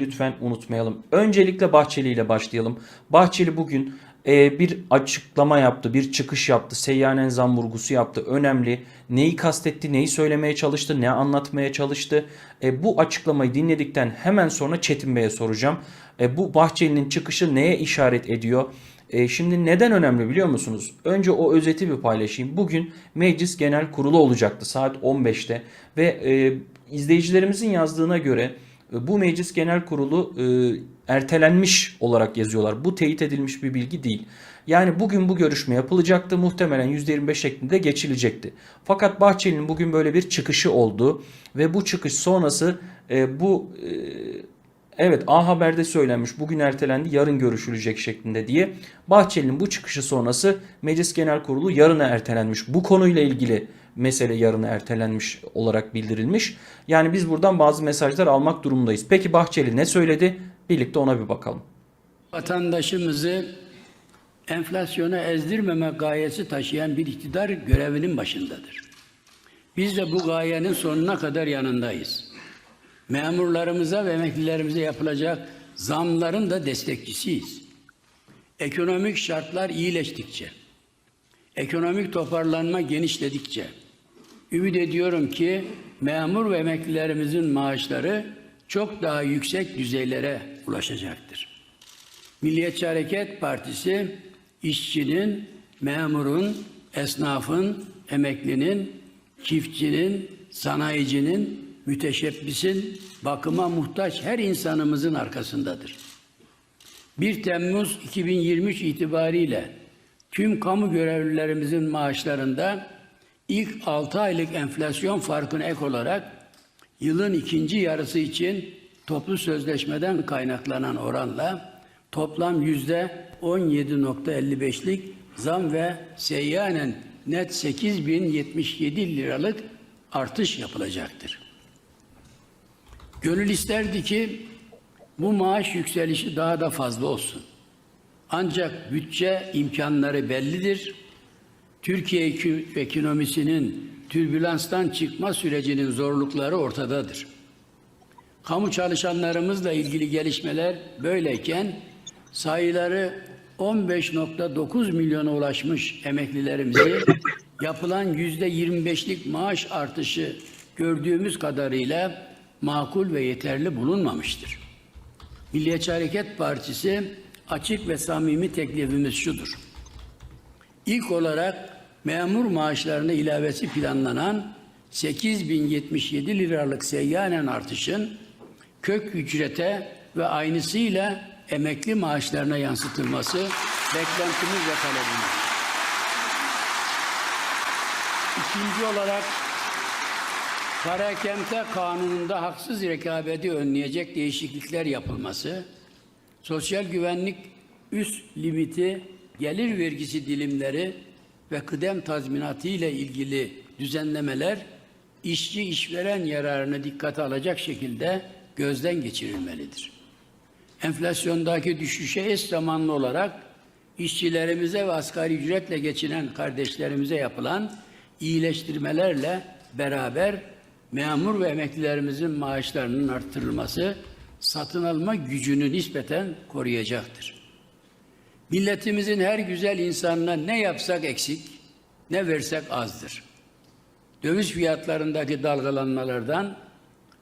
lütfen unutmayalım. Öncelikle Bahçeli ile başlayalım. Bahçeli bugün e, bir açıklama yaptı, bir çıkış yaptı. Seyyanen zam vurgusu yaptı. Önemli. Neyi kastetti, neyi söylemeye çalıştı, ne anlatmaya çalıştı. E, bu açıklamayı dinledikten hemen sonra Çetin Bey'e soracağım. E, bu Bahçeli'nin çıkışı neye işaret ediyor? E, şimdi neden önemli biliyor musunuz? Önce o özeti bir paylaşayım. Bugün Meclis Genel Kurulu olacaktı saat 15'te ve e, izleyicilerimizin yazdığına göre bu Meclis Genel Kurulu e, ertelenmiş olarak yazıyorlar. Bu teyit edilmiş bir bilgi değil. Yani bugün bu görüşme yapılacaktı. Muhtemelen %25 şeklinde geçilecekti. Fakat Bahçeli'nin bugün böyle bir çıkışı oldu ve bu çıkış sonrası e, bu e, Evet A Haber'de söylenmiş bugün ertelendi yarın görüşülecek şeklinde diye. Bahçeli'nin bu çıkışı sonrası Meclis Genel Kurulu yarına ertelenmiş. Bu konuyla ilgili mesele yarına ertelenmiş olarak bildirilmiş. Yani biz buradan bazı mesajlar almak durumundayız. Peki Bahçeli ne söyledi? Birlikte ona bir bakalım. Vatandaşımızı enflasyona ezdirmeme gayesi taşıyan bir iktidar görevinin başındadır. Biz de bu gayenin sonuna kadar yanındayız. Memurlarımıza ve emeklilerimize yapılacak zamların da destekçisiyiz. Ekonomik şartlar iyileştikçe, ekonomik toparlanma genişledikçe, ümit ediyorum ki memur ve emeklilerimizin maaşları çok daha yüksek düzeylere ulaşacaktır. Milliyetçi Hareket Partisi işçinin, memurun, esnafın, emeklinin, çiftçinin, sanayicinin, müteşebbisin, bakıma muhtaç her insanımızın arkasındadır. 1 Temmuz 2023 itibariyle tüm kamu görevlilerimizin maaşlarında ilk 6 aylık enflasyon farkına ek olarak yılın ikinci yarısı için toplu sözleşmeden kaynaklanan oranla toplam yüzde 17.55'lik zam ve seyyanen net 8077 liralık artış yapılacaktır. Gönül isterdi ki bu maaş yükselişi daha da fazla olsun. Ancak bütçe imkanları bellidir. Türkiye ekonomisinin türbülanstan çıkma sürecinin zorlukları ortadadır. Kamu çalışanlarımızla ilgili gelişmeler böyleyken sayıları 15.9 milyona ulaşmış emeklilerimizi yapılan yüzde 25'lik maaş artışı gördüğümüz kadarıyla makul ve yeterli bulunmamıştır. Milliyetçi Hareket Partisi açık ve samimi teklifimiz şudur. İlk olarak memur maaşlarına ilavesi planlanan 8077 liralık seyyanen artışın kök ücrete ve aynısıyla emekli maaşlarına yansıtılması beklentimiz ve talebimiz. İkinci olarak Parakende kanununda haksız rekabeti önleyecek değişiklikler yapılması, sosyal güvenlik üst limiti, gelir vergisi dilimleri ve kıdem tazminatı ile ilgili düzenlemeler işçi işveren yararını dikkate alacak şekilde gözden geçirilmelidir. Enflasyondaki düşüşe eş zamanlı olarak işçilerimize ve asgari ücretle geçinen kardeşlerimize yapılan iyileştirmelerle beraber memur ve emeklilerimizin maaşlarının artırılması satın alma gücünü nispeten koruyacaktır. Milletimizin her güzel insanına ne yapsak eksik, ne versek azdır. Döviz fiyatlarındaki dalgalanmalardan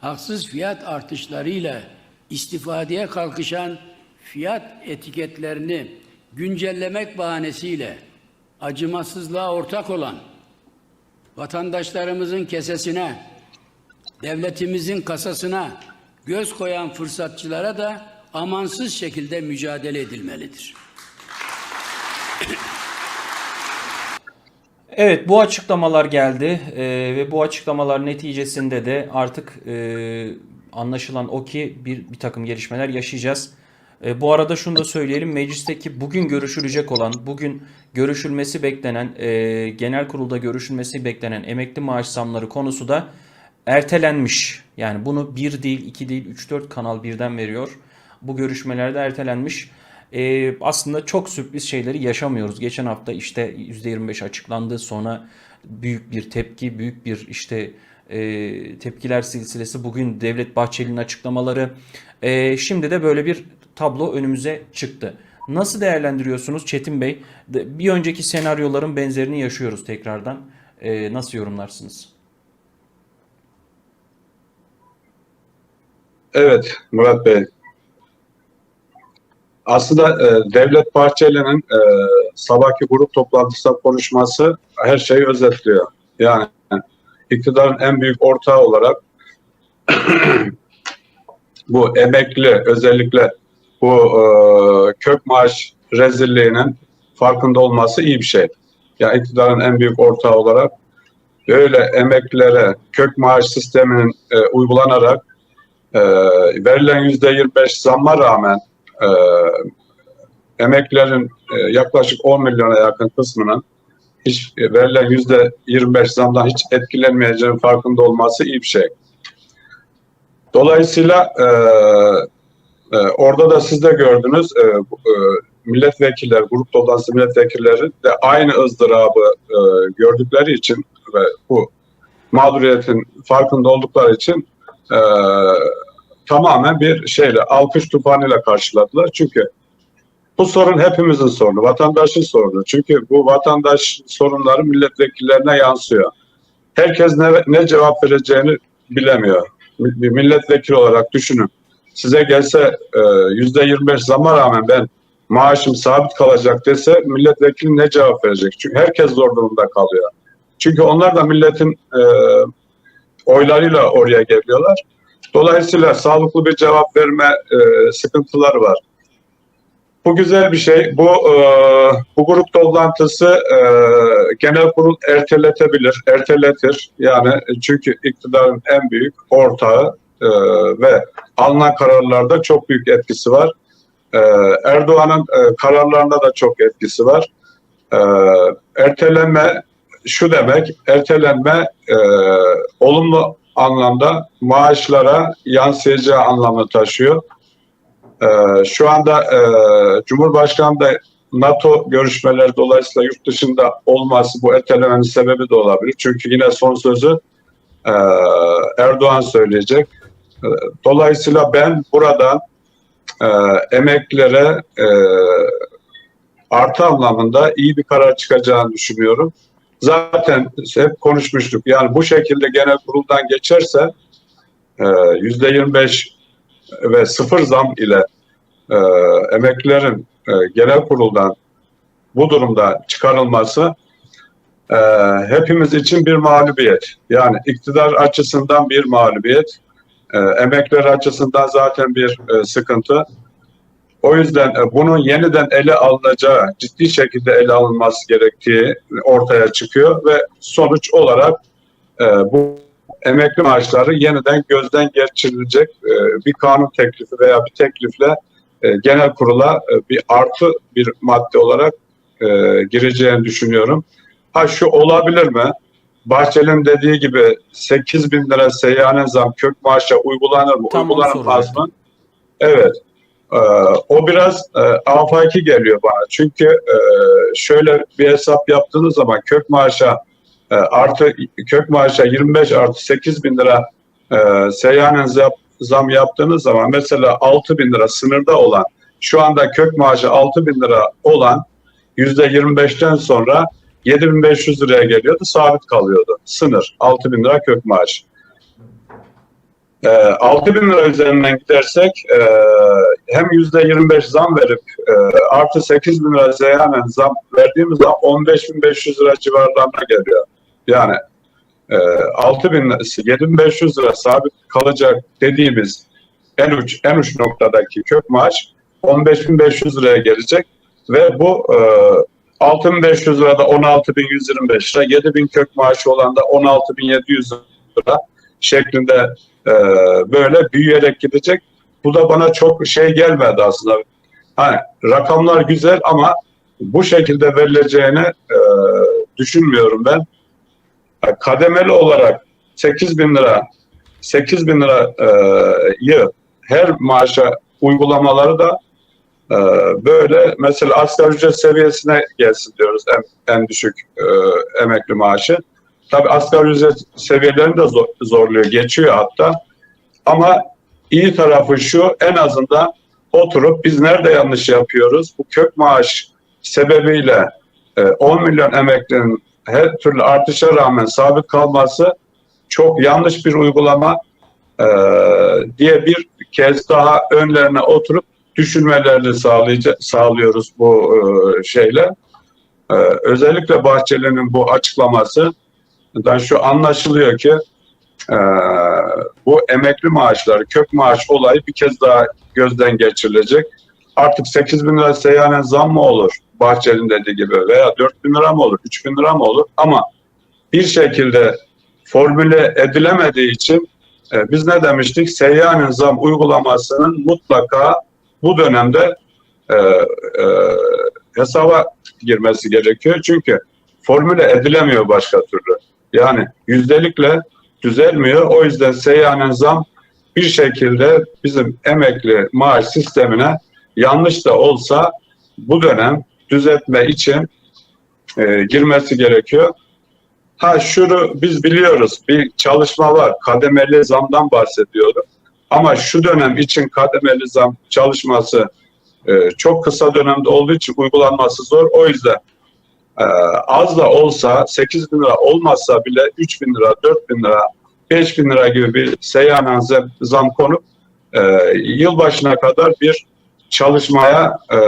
haksız fiyat artışlarıyla istifadeye kalkışan fiyat etiketlerini güncellemek bahanesiyle acımasızlığa ortak olan vatandaşlarımızın kesesine, devletimizin kasasına göz koyan fırsatçılara da amansız şekilde mücadele edilmelidir. Evet bu açıklamalar geldi e, ve bu açıklamalar neticesinde de artık e, anlaşılan o ki bir, bir takım gelişmeler yaşayacağız. E, bu arada şunu da söyleyelim meclisteki bugün görüşülecek olan bugün görüşülmesi beklenen e, genel kurulda görüşülmesi beklenen emekli maaş zamları konusu da ertelenmiş. Yani bunu bir değil iki değil 3-4 kanal birden veriyor. Bu görüşmelerde ertelenmiş. Ee, aslında çok sürpriz şeyleri yaşamıyoruz. Geçen hafta işte %25 açıklandı. Sonra büyük bir tepki, büyük bir işte e, tepkiler silsilesi, bugün Devlet Bahçeli'nin açıklamaları. E, şimdi de böyle bir tablo önümüze çıktı. Nasıl değerlendiriyorsunuz Çetin Bey? Bir önceki senaryoların benzerini yaşıyoruz tekrardan. E, nasıl yorumlarsınız? Evet Murat Bey. Aslında e, Devlet Bahçeli'nin e, sabahki grup toplantısında konuşması her şeyi özetliyor. Yani iktidarın en büyük ortağı olarak bu emekli özellikle bu e, kök maaş rezilliğinin farkında olması iyi bir şey. Yani iktidarın en büyük ortağı olarak böyle emeklilere kök maaş sisteminin e, uygulanarak e, verilen yüzde 25 zamma rağmen e, emeklilerin e, yaklaşık 10 milyona yakın kısmının hiç e, verilen yüzde 25 zamdan hiç etkilenmeyeceğinin farkında olması iyi bir şey. Dolayısıyla e, e, orada da siz de gördünüz e, e, milletvekiller, grup toplantısı milletvekilleri de aynı ızdırabı e, gördükleri için ve bu mağduriyetin farkında oldukları için e, tamamen bir şeyle alkış tufanıyla karşıladılar. Çünkü bu sorun hepimizin sorunu, vatandaşın sorunu. Çünkü bu vatandaş sorunları milletvekillerine yansıyor. Herkes ne, ne cevap vereceğini bilemiyor. Bir milletvekili olarak düşünün. Size gelse e, yüzde 25 zama rağmen ben maaşım sabit kalacak dese milletvekili ne cevap verecek? Çünkü herkes zor durumda kalıyor. Çünkü onlar da milletin e, oylarıyla oraya geliyorlar. Dolayısıyla sağlıklı bir cevap verme e, sıkıntıları var. Bu güzel bir şey. Bu e, bu grup toplantısı e, genel kurul erteletebilir, erteletir. Yani çünkü iktidarın en büyük ortağı e, ve alınan kararlarda çok büyük etkisi var. E, Erdoğan'ın e, kararlarında da çok etkisi var. E, ertelenme şu demek, ertelenme e, olumlu anlamda maaşlara yansıyacağı anlamı taşıyor. Ee, şu anda e, Cumhurbaşkanı da NATO görüşmeleri dolayısıyla yurt dışında olması bu ertelemenin sebebi de olabilir. Çünkü yine son sözü e, Erdoğan söyleyecek. E, Dolayısıyla ben buradan emeklilere e, artı anlamında iyi bir karar çıkacağını düşünüyorum. Zaten hep konuşmuştuk. Yani bu şekilde genel kuruldan geçerse e, yüzde 25 ve sıfır zam ile e, emeklilerin e, genel kuruldan bu durumda çıkarılması e, hepimiz için bir mağlubiyet. Yani iktidar açısından bir mağlubiyet, e, emekliler açısından zaten bir sıkıntı. O yüzden e, bunun yeniden ele alınacağı, ciddi şekilde ele alınması gerektiği ortaya çıkıyor ve sonuç olarak e, bu emekli maaşları yeniden gözden geçirilecek e, bir kanun teklifi veya bir teklifle e, genel kurula e, bir artı bir madde olarak e, gireceğini düşünüyorum. Ha şu olabilir mi? Bahçeli'nin dediği gibi 8 bin lira seyyanen zam kök maaşa uygulanır mı? Tam Uygulanmaz mı? Evet. Ee, o biraz e, afaki geliyor bana. Çünkü e, şöyle bir hesap yaptığınız zaman kök maaşa e, artı kök maaşa 25 artı 8 bin lira e, seyyanen zam, zam yaptığınız zaman mesela 6 bin lira sınırda olan şu anda kök maaşı 6 bin lira olan yüzde 25'ten sonra 7500 liraya geliyordu sabit kalıyordu sınır 6 bin lira kök maaş. E, 6 bin lira üzerinden gidersek e, hem yüzde 25 zam verip e, artı 8 bin lira seyyanen zam verdiğimiz zaman 15.500 lira civarlarına geliyor. Yani e, 6 bin 7500 lira sabit kalacak dediğimiz en uç en uç noktadaki kök maaş 15.500 liraya gelecek ve bu e, 6500 lirada 16.125 lira, 7000 kök maaşı olan da 16.700 lira şeklinde e, böyle büyüyerek gidecek. Bu da bana çok şey gelmedi aslında. Hani rakamlar güzel ama bu şekilde verileceğini e, düşünmüyorum ben. Kademeli olarak 8 bin lira 8 bin lirayı her maaşa uygulamaları da e, böyle mesela asgari ücret seviyesine gelsin diyoruz en, en düşük e, emekli maaşı. Tabii asgari ücret seviyelerini de zor- zorluyor, geçiyor hatta. Ama iyi tarafı şu, en azından oturup biz nerede yanlış yapıyoruz? Bu kök maaş sebebiyle e, 10 milyon emeklinin her türlü artışa rağmen sabit kalması çok yanlış bir uygulama e, diye bir kez daha önlerine oturup düşünmelerini sağlıyoruz bu e, şeyle. E, özellikle Bahçeli'nin bu açıklaması dan şu anlaşılıyor ki e, bu emekli maaşları, kök maaş olayı bir kez daha gözden geçirilecek. Artık 8 bin lira seyyanen zam mı olur? Bahçeli'nin dediği gibi veya 4 bin lira mı olur, 3 bin lira mı olur? Ama bir şekilde formüle edilemediği için e, biz ne demiştik? Seyyanen zam uygulamasının mutlaka bu dönemde e, e, hesaba girmesi gerekiyor. Çünkü formüle edilemiyor başka türlü. Yani yüzdelikle düzelmiyor. O yüzden seyyanen zam bir şekilde bizim emekli maaş sistemine yanlış da olsa bu dönem düzeltme için e, girmesi gerekiyor. Ha şunu biz biliyoruz bir çalışma var. Kademeli zamdan bahsediyorum. Ama şu dönem için kademeli zam çalışması e, çok kısa dönemde olduğu için uygulanması zor. O yüzden e, az da olsa 8 bin lira olmazsa bile 3 bin lira, 4 bin lira, 5 bin lira gibi bir seyyanen zam, zam konup e, yılbaşına kadar bir çalışmaya e,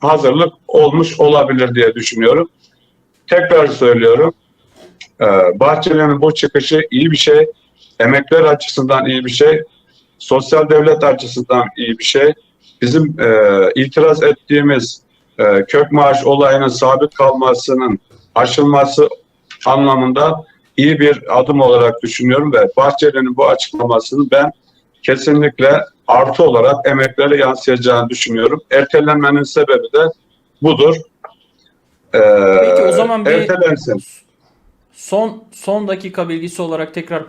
hazırlık olmuş olabilir diye düşünüyorum. Tekrar söylüyorum. E, Bahçeli'nin bu çıkışı iyi bir şey. Emekler açısından iyi bir şey. Sosyal devlet açısından iyi bir şey. Bizim e, itiraz ettiğimiz e, kök maaş olayının sabit kalmasının aşılması anlamında iyi bir adım olarak düşünüyorum ve Bahçeli'nin bu açıklamasını ben kesinlikle artı olarak emeklere yansıyacağını düşünüyorum. Ertelenmenin sebebi de budur. Ee, Peki o zaman bir ertelensin. son son dakika bilgisi olarak tekrar paylaş